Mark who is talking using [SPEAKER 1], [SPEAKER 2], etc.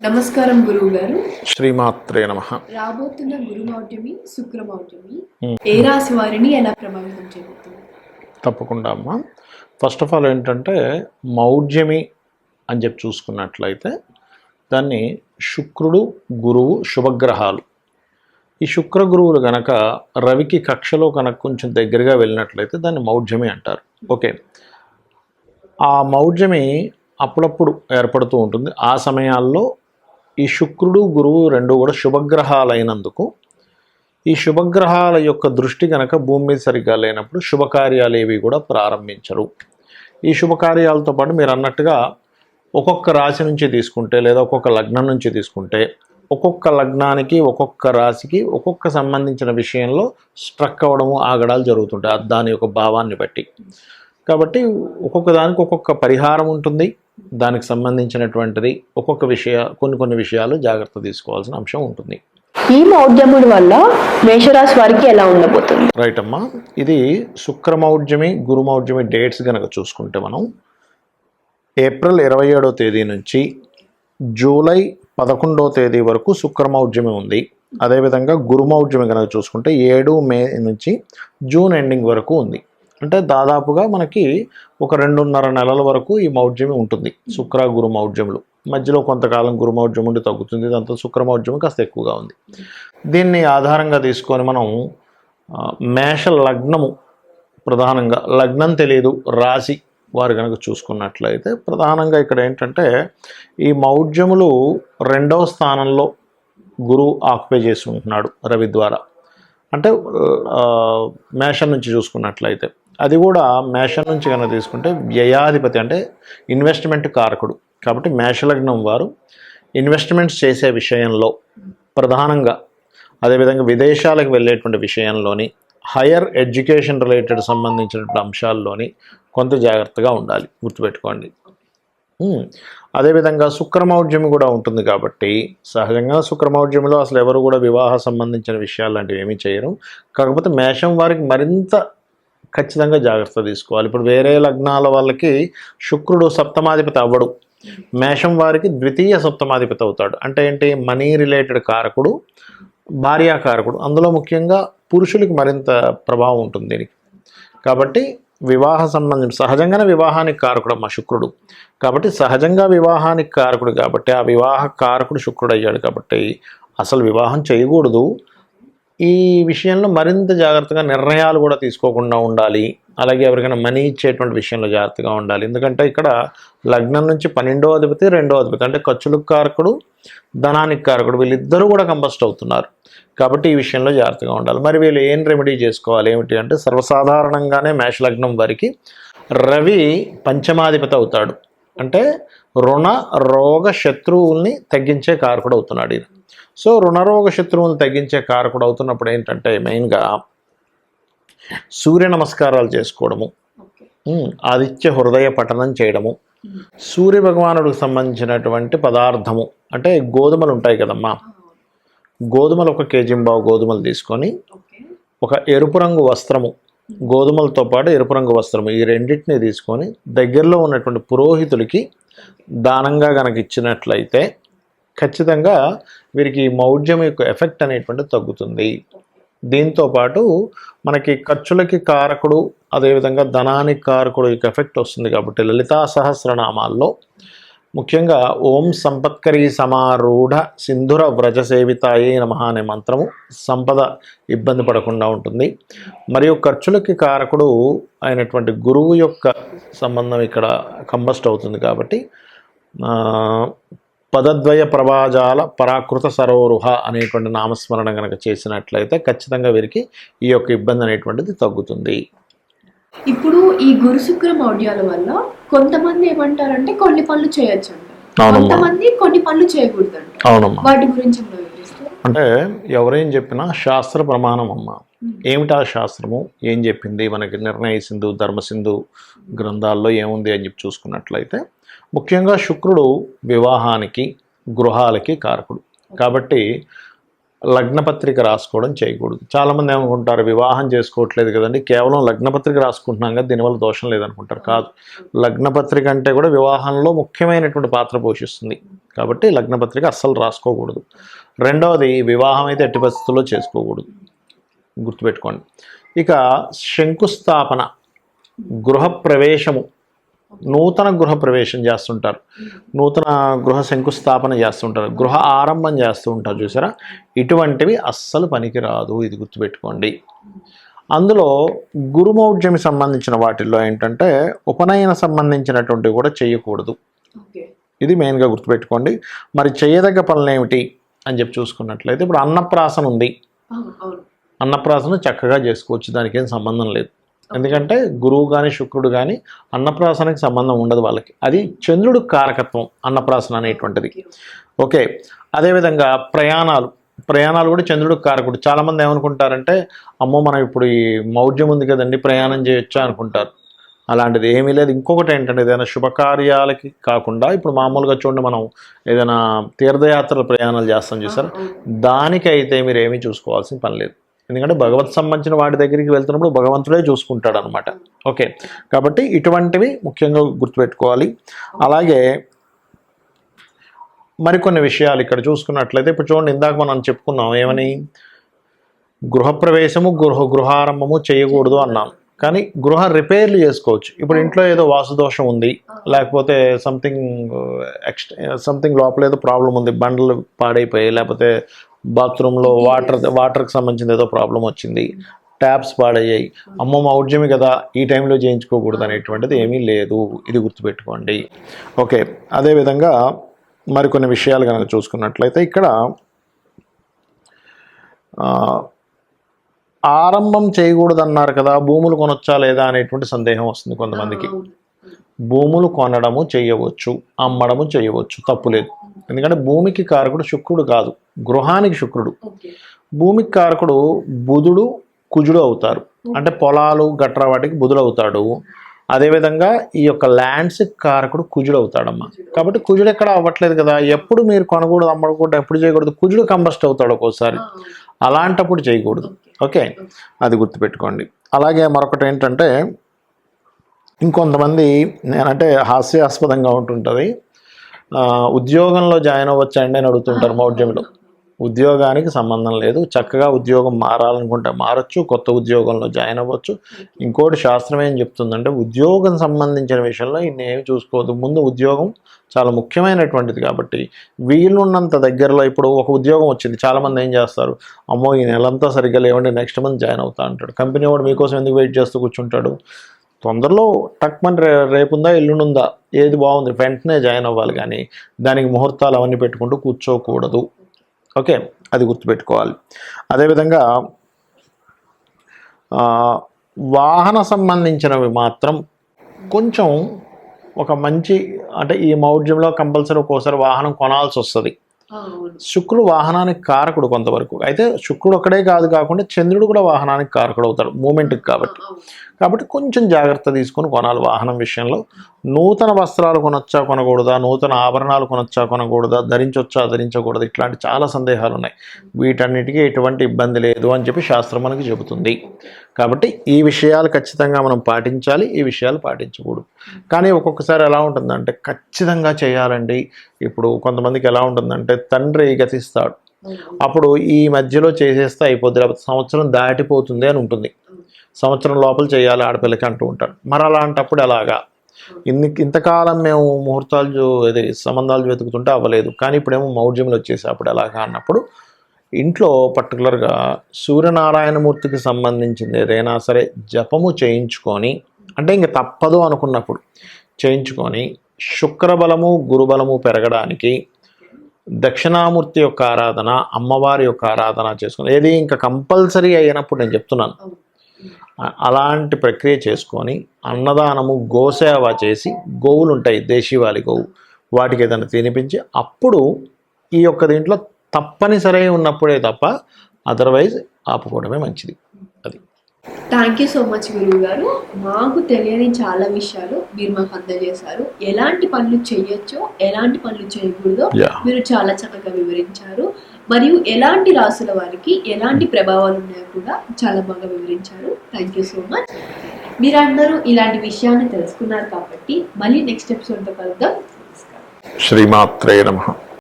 [SPEAKER 1] నమస్కారం గురువు గారు
[SPEAKER 2] శ్రీమాత్రే నమ.
[SPEAKER 1] రాబోతున్న గురుమౌఢ్యమి శుక్రమౌఢ్యమి ఏ రాశి వారిని ఎలా ప్రభావితం చేయబోతుంది
[SPEAKER 2] తప్పకుండా అమ్మ. ఫస్ట్ ఆఫ్ ఆల్ ఏంటంటే మౌఢ్యమి అని చెప్పి చూసుకున్నట్లయితే దాన్ని శుక్రుడు గురువు శుభగ్రహాలు. ఈ శుక్ర గురువులు గనక రవికి కక్షలో కనుక కొంచెం దగ్గరగా వెళ్ళినట్లయితే దాన్ని మౌఢ్యమి అంటారు. ఓకే. ఆ మౌఢ్యమి అప్పుడప్పుడు ఏర్పడుతూ ఉంటుంది. ఆ సమయాల్లో ఈ శుక్రుడు గురువు రెండు కూడా శుభగ్రహాలైనందుకు. ఈ శుభగ్రహాల యొక్క దృష్టి కనుక భూమి మీద సరిగ్గా లేనప్పుడు శుభకార్యాలు ఏవి కూడా ప్రారంభించరు. ఈ శుభకార్యాలతో పాటు మీరు అన్నట్టుగా ఒక్కొక్క రాశి నుంచి తీసుకుంటే లేదా ఒక్కొక్క లగ్నం నుంచి తీసుకుంటే ఒక్కొక్క లగ్నానికి ఒక్కొక్క రాశికి ఒక్కొక్క సంబంధించిన విషయంలో స్ట్రక్ అవ్వడము ఆగడాలు జరుగుతుంటాయి. దాని యొక్క భావాన్ని బట్టి. కాబట్టి ఒక్కొక్క దానికి ఒక్కొక్క పరిహారం ఉంటుంది. దానికి సంబంధించినటువంటిది ఒక్కొక్క విషయ కొన్ని కొన్ని విషయాలు జాగ్రత్త తీసుకోవాల్సిన అంశం ఉంటుంది.
[SPEAKER 3] ఈ మౌఢ్యముడి వల్ల మేషరాశి వారికి ఎలా ఉండబోతుంది?
[SPEAKER 2] రైట్ అమ్మా. ఇది శుక్రమౌఢ్యమి గురుమౌఢ్యమి డేట్స్ కనుక చూసుకుంటే మనం ఏప్రిల్ ఇరవై ఏడో తేదీ నుంచి జూలై పదకొండో తేదీ వరకు శుక్రమౌఢ్యమి ఉంది. అదేవిధంగా గురుమౌఢ్యమి కనుక చూసుకుంటే ఏడు మే నుంచి జూన్ ఎండింగ్ వరకు ఉంది. అంటే దాదాపుగా మనకి ఒక రెండున్నర నెలల వరకు ఈ మౌఢ్యమి ఉంటుంది. శుక్ర గురు మౌఢ్యములు మధ్యలో కొంతకాలం గురుమౌఢ్యం ఉండి తగ్గుతుంది. దాంతో శుక్రమౌఢ్యం కాస్త ఎక్కువగా ఉంది. దీన్ని ఆధారంగా తీసుకొని మనం మేష లగ్నము ప్రధానంగా లగ్నం తెలియదు రాశి వారు కనుక చూసుకున్నట్లయితే ప్రధానంగా ఇక్కడ ఏంటంటే ఈ మౌఢ్యములు రెండవ స్థానంలో గురువు ఆక్యుపై చేసి ఉంటున్నాడు రవి ద్వారా. అంటే మేషం నుంచి చూసుకున్నట్లయితే. అది కూడా మేషం నుంచి కనుక తీసుకుంటే వ్యయాధిపతి అంటే ఇన్వెస్ట్మెంట్ కారకుడు. కాబట్టి మేషలగ్నం వారు ఇన్వెస్ట్మెంట్స్ చేసే విషయంలో ప్రధానంగా అదేవిధంగా విదేశాలకు వెళ్ళేటువంటి విషయంలోని హయ్యర్ ఎడ్యుకేషన్ రిలేటెడ్ సంబంధించినటువంటి అంశాల్లోని కొంత జాగ్రత్తగా ఉండాలి. గుర్తుపెట్టుకోండి. అదేవిధంగా శుక్రమౌఢ్యం కూడా ఉంటుంది కాబట్టి సహజంగా శుక్రమౌఢ్యంలో అసలు ఎవరు కూడా వివాహ సంబంధించిన విషయాలు లాంటివి ఏమీ చేయరు. కాకపోతే మేషం వారికి మరింత ఖచ్చితంగా జాగ్రత్త తీసుకోవాలి. ఇప్పుడు వేరే లగ్నాల వాళ్ళకి శుక్రుడు సప్తమాధిపతి అవ్వడు. మేషం వారికి ద్వితీయ సప్తమాధిపతి అవుతాడు. అంటే ఏంటి? మనీ రిలేటెడ్ కారకుడు భార్యాకారకుడు అందులో ముఖ్యంగా పురుషులకి మరింత ప్రభావం ఉంటుంది దీనికి. కాబట్టి వివాహ సంబంధం సహజంగానే వివాహానికి కారకుడు అమ్మ శుక్రుడు. కాబట్టి సహజంగా వివాహానికి కారకుడు కాబట్టి ఆ వివాహ కారకుడు శుక్రుడు అయ్యాడు కాబట్టి అసలు వివాహం చేయకూడదు. ఈ విషయంలో మరింత జాగ్రత్తగా నిర్ణయాలు కూడా తీసుకోకుండా ఉండాలి. అలాగే ఎవరికైనా మనీ ఇచ్చేటువంటి విషయంలో జాగ్రత్తగా ఉండాలి. ఎందుకంటే ఇక్కడ లగ్నం నుంచి పన్నెండో అధిపతి రెండో అధిపతి అంటే ఖర్చులకు కారకుడు ధనానికి కారకుడు వీళ్ళిద్దరూ కూడా కంబస్ట్ అవుతున్నారు. కాబట్టి ఈ విషయంలో జాగ్రత్తగా ఉండాలి. మరి వీళ్ళు ఏం రెమెడీ చేసుకోవాలి? ఏమిటి అంటే సర్వసాధారణంగానే మేష లగ్నం వారికి రవి పంచమాధిపతి అవుతాడు. అంటే రుణ రోగ శత్రువుల్ని తగ్గించే కారకుడు అవుతున్నాడు ఇది సో రుణరోగ శత్రువులను తగ్గించే కారకుడు అవుతున్నప్పుడు ఏంటంటే మెయిన్గా సూర్య నమస్కారాలు చేసుకోవడము ఆదిత్య హృదయ పఠనం చేయడము సూర్య భగవానుడికి సంబంధించినటువంటి పదార్థము అంటే గోధుమలు ఉంటాయి కదమ్మా. గోధుమలు ఒక కేజీ బావు గోధుమలు తీసుకొని ఒక ఎరుపు రంగు వస్త్రము గోధుమలతో పాటు ఎరుపు రంగు వస్త్రము ఈ రెండింటిని తీసుకొని దగ్గరలో ఉన్నటువంటి పురోహితులకి దానంగా కనుక ఇచ్చినట్లయితే ఖచ్చితంగా వీరికి మౌఢ్యం యొక్క ఎఫెక్ట్ అనేటువంటి తగ్గుతుంది. దీంతో పాటు మనకి ఖర్చులకి కారకుడు అదేవిధంగా ధనానికి కారకుడు యొక్క ఎఫెక్ట్ వస్తుంది కాబట్టి లలితా సహస్రనామాల్లో. ముఖ్యంగా ఓం సంపత్కరీ సమారూఢ సింధుర వ్రజ సేవితాయే నమ అనే మంత్రము సంపద ఇబ్బంది పడకుండా ఉంటుంది. మరియు ఖర్చులకి కారకుడు అయినటువంటి గురువు యొక్క సంబంధం ఇక్కడ కంబస్ట్ అవుతుంది కాబట్టి పదద్వయ ప్రభాజాల పరాకృత సరోరుహ అనేటువంటి నామస్మరణ కనుక చేసినట్లయితే ఖచ్చితంగా వీరికి ఈ యొక్క ఇబ్బంది అనేటువంటిది తగ్గుతుంది.
[SPEAKER 1] ఇప్పుడు ఈ గురు శుక్ర మౌఢ్యాల వల్ల కొంతమంది ఏమంటారంటే కొన్ని పనులు చేయొచ్చు. కొంతమంది కొన్ని పనులు చేయకూడదు వాటి గురించి?
[SPEAKER 2] అంటే ఎవరేం చెప్పినా శాస్త్ర ప్రమాణం అమ్మ. ఏమిటా శాస్త్రము? ఏం చెప్పింది? మనకి నిర్ణయ సింధు ధర్మసింధు గ్రంథాల్లో ఏముంది అని చెప్పి చూసుకున్నట్లయితే ముఖ్యంగా శుక్రుడు వివాహానికి గృహాలకి కారకుడు. కాబట్టి లగ్నపత్రిక రాసుకోవడం చేయకూడదు. చాలామంది ఏమనుకుంటారు వివాహం చేసుకోవట్లేదు కదండి కేవలం లగ్నపత్రిక రాసుకుంటున్నాం కదా దీనివల్ల దోషం లేదనుకుంటారు. కాదు. లగ్నపత్రిక అంటే కూడా వివాహంలో ముఖ్యమైనటువంటి పాత్ర పోషిస్తుంది. కాబట్టి లగ్నపత్రిక అస్సలు రాసుకోకూడదు. రెండవది వివాహం అయితే ఎట్టి పరిస్థితుల్లో చేసుకోకూడదు. గుర్తుపెట్టుకోండి. ఇక శంకుస్థాపన గృహ ప్రవేశము నూతన గృహ ప్రవేశం చేస్తుంటారు. నూతన గృహ శంకుస్థాపన చేస్తుంటారు. గృహ ఆరంభం చేస్తూ ఉంటారు చూసారా? ఇటువంటివి అస్సలు పనికిరాదు ఇది గుర్తుపెట్టుకోండి. అందులో గురుమౌఢ్యమి సంబంధించిన వాటిల్లో ఏంటంటే ఉపనయన సంబంధించినటువంటివి కూడా చేయకూడదు. ఇది మెయిన్గా గుర్తుపెట్టుకోండి. మరి చేయదగ్గ పనులు ఏమిటి అని చెప్పి చూసుకున్నట్లయితే ఇప్పుడు అన్నప్రాసన ఉంది. అన్నప్రాసన చక్కగా చేసుకోవచ్చు దానికి ఏం సంబంధం లేదు. ఎందుకంటే గురువు కానీ శుక్రుడు కానీ అన్నప్రాసనకి సంబంధం ఉండదు వాళ్ళకి. అది చంద్రుడు కారకత్వం అన్నప్రాసన అనేటువంటిది. ఓకే. అదేవిధంగా ప్రయాణాలు. ప్రయాణాలు కూడా చంద్రుడు కారకుడు. చాలామంది ఏమనుకుంటారంటే అమ్మో మనం ఇప్పుడు ఈ మౌఢ్యం ఉంది కదండి ప్రయాణం చేయొచ్చా అనుకుంటారు. అలాంటిది ఏమీ లేదు. ఇంకొకటి ఏంటంటే ఏదైనా శుభకార్యాలకి కాకుండా ఇప్పుడు మామూలుగా చూడండి మనం ఏదైనా తీర్థయాత్రల ప్రయాణాలు చేస్తాం చూసారా? దానికైతే మీరు ఏమీ చూసుకోవాల్సిన పని లేదు. ఎందుకంటే భగవత్ సంబంధించిన వాటి దగ్గరికి వెళ్తున్నప్పుడు భగవంతుడే చూసుకుంటాడు అనమాట ఓకే. కాబట్టి ఇటువంటివి ముఖ్యంగా గుర్తుపెట్టుకోవాలి. అలాగే మరికొన్ని విషయాలు ఇక్కడ చూసుకున్నట్లయితే ఇప్పుడు చూడండి ఇందాక మనం చెప్పుకున్నాం ఏమని? గృహప్రవేశము గృహ గృహారంభము చేయకూడదు అన్నాం. కానీ గృహ రిపేర్లు చేసుకోవచ్చు. ఇప్పుడు ఇంట్లో ఏదో వాసుదోషం ఉంది లేకపోతే సంథింగ్ ఎక్స్ట్రా సంథింగ్ లోపల ఏదో ప్రాబ్లం ఉంది బండలు పాడైపోయాయి లేకపోతే బాత్రూంలో వాటర్ వాటర్కి సంబంధించిన ఏదో ప్రాబ్లం వచ్చింది. ట్యాప్స్ పాడయ్యాయి. అమ్మో మౌఢ్యమి కదా ఈ టైంలో చేయించుకోకూడదు అనేటువంటిది ఏమీ లేదు. ఇది గుర్తుపెట్టుకోండి. ఓకే అదేవిధంగా మరికొన్ని విషయాలు కనుక చూసుకున్నట్లయితే ఇక్కడ ఆరంభం చేయకూడదు అన్నారు కదా భూములు కొనొచ్చా లేదా అనేటువంటి సందేహం వస్తుంది కొంతమందికి. భూములు కొనడము చేయవచ్చు అమ్మడము చేయవచ్చు తప్పులేదు ఎందుకంటే భూమికి కారకుడు శుక్రుడు కాదు గృహానికి శుక్రుడు. భూమికి కారకుడు బుధుడు కుజుడు అవుతారు. అంటే పొలాలు గట్రా వాటికి బుధుడు అవుతాడు. అదేవిధంగా ఈ యొక్క ల్యాండ్స్ కారకుడు కుజుడు అవుతాడమ్మా. కాబట్టి కుజుడు ఎక్కడ అవ్వట్లేదు కదా. ఎప్పుడు మీరు కొనకూడదు అమ్మకూడదు ఎప్పుడు చేయకూడదు కుజుడు కంబస్ట్ అవుతాడు ఒక్కోసారి. అలాంటప్పుడు చేయకూడదు. ఓకే? అది గుర్తుపెట్టుకోండి. అలాగే మరొకటి ఏంటంటే ఇంకొంతమంది నేనంటే హాస్యాస్పదంగా ఉంటుంటుంది. ఉద్యోగంలో జాయిన్ అవ్వచ్చండి అని అడుగుతుంటారు మౌఢ్యంలో. ఉద్యోగానికి సంబంధం లేదు. చక్కగా ఉద్యోగం మారాలనుకుంటే మారచ్చు కొత్త ఉద్యోగంలో జాయిన్ అవ్వచ్చు. ఇంకోటి శాస్త్రం ఏం చెప్తుందంటే ఉద్యోగం సంబంధించిన విషయంలో ఇన్నేమి చూసుకోవద్దు. ముందు ఉద్యోగం చాలా ముఖ్యమైనటువంటిది కాబట్టి వీలున్నంత దగ్గరలో ఇప్పుడు ఒక ఉద్యోగం వచ్చింది. చాలామంది ఏం చేస్తారు? అమ్మో ఈ నెలంతా సరిగ్గా లేవండి నెక్స్ట్ మంత్ జాయిన్ అవుతా అంటాడు. కంపెనీ వాడు మీకోసం ఎందుకు వెయిట్ చేస్తూ కూర్చుంటాడు? తొందరలో టక్మని రే రేపుందా ఎల్లుండుందా ఏది బాగుంది వెంటనే జాయిన్ అవ్వాలి కానీ దానికి ముహూర్తాలు అవన్నీ పెట్టుకుంటూ కూర్చోకూడదు. ఓకే అది గుర్తుపెట్టుకోవాలి. అదేవిధంగా వాహన సంబంధించినవి మాత్రం కొంచెం ఒక మంచి అంటే ఈ మౌఢ్యంలో కంపల్సరీ ఒక్కోసారి వాహనం కొనాల్సి వస్తుంది శుక్రుడు వాహనానికి కారకుడు కొంతవరకు. అయితే శుక్రుడు ఒక్కడే కాదు కాకుండా చంద్రుడు కూడా వాహనానికి కారకుడు అవుతాడు మూమెంట్కి కాబట్టి. కాబట్టి కొంచెం జాగ్రత్త తీసుకొని కొనాలి వాహనం విషయంలో. నూతన వస్త్రాలు కొనొచ్చా కొనకూడదా? నూతన ఆభరణాలు కొనొచ్చా కొనకూడదా? ధరించొచ్చా ధరించకూడదు? ఇట్లాంటి చాలా సందేహాలు ఉన్నాయి. వీటన్నిటికీ ఎటువంటి ఇబ్బంది లేదు అని చెప్పి శాస్త్రం మనకి చెబుతుంది. కాబట్టి ఈ విషయాలు ఖచ్చితంగా మనం పాటించాలి ఈ విషయాలు పాటించకూడదు. కానీ ఒక్కొక్కసారి ఎలా ఉంటుందంటే ఖచ్చితంగా చేయాలండి. ఇప్పుడు కొంతమందికి ఎలా ఉంటుందంటే తండ్రి గతిస్తాడు. అప్పుడు ఈ మధ్యలో చేసేస్తే అయిపోద్ది లేకపోతే సంవత్సరం దాటిపోతుంది అని ఉంటుంది. సంవత్సరం లోపల చేయాలి ఆడపిల్లకి అంటూ ఉంటాడు. మరి అలాంటప్పుడు ఎలాగా? ఇన్ని ఇంతకాలం మేము ముహూర్తాలు ఇది సంబంధాలు వెతుకుతుంటే అవ్వలేదు. కానీ ఇప్పుడేమో మౌఢ్యంలో వచ్చేసి అప్పుడు ఎలాగా అన్నప్పుడు ఇంట్లో పర్టికులర్గా సూర్యనారాయణమూర్తికి సంబంధించింది ఏదైనా సరే జపము చేయించుకొని అంటే ఇంక తప్పదు అనుకున్నప్పుడు చేయించుకొని శుక్రబలము గురుబలము పెరగడానికి దక్షిణామూర్తి యొక్క ఆరాధన అమ్మవారి యొక్క ఆరాధన చేసుకుని ఏది ఇంకా కంపల్సరీ అయినప్పుడు నేను చెప్తున్నాను. అలాంటి ప్రక్రియ చేసుకొని అన్నదానము గోసేవ చేసి గోవులు ఉంటాయి దేశీవాలి గోవు వాటికి ఏదైనా తినిపించి అప్పుడు ఈ యొక్క దీంట్లో తప్పనిసరి ఉన్నప్పుడే తప్ప అదర్వైజ్ ఆపుకోవడమే మంచిది.
[SPEAKER 1] థ్యాంక్ యూ సో మచ్ గురువు గారు. మాకు తెలియని చాలా విషయాలు మీరు మాకు అందజేశారు. ఎలాంటి పనులు చేయొచ్చో ఎలాంటి పనులు చేయకూడదో. మీరు చాలా చక్కగా వివరించారు. మరియు ఎలాంటి రాసుల వారికి ఎలాంటి ప్రభావాలు ఉన్నాయో కూడా చాలా బాగా వివరించారు. థ్యాంక్ యూ సో మచ్ మీరందరూ ఇలాంటి విషయాన్ని తెలుసుకున్నారు కాబట్టి మళ్ళీ నెక్స్ట్ ఎపిసోడ్తో కలుద్దాం.
[SPEAKER 2] శ్రీమాత్రే నమ.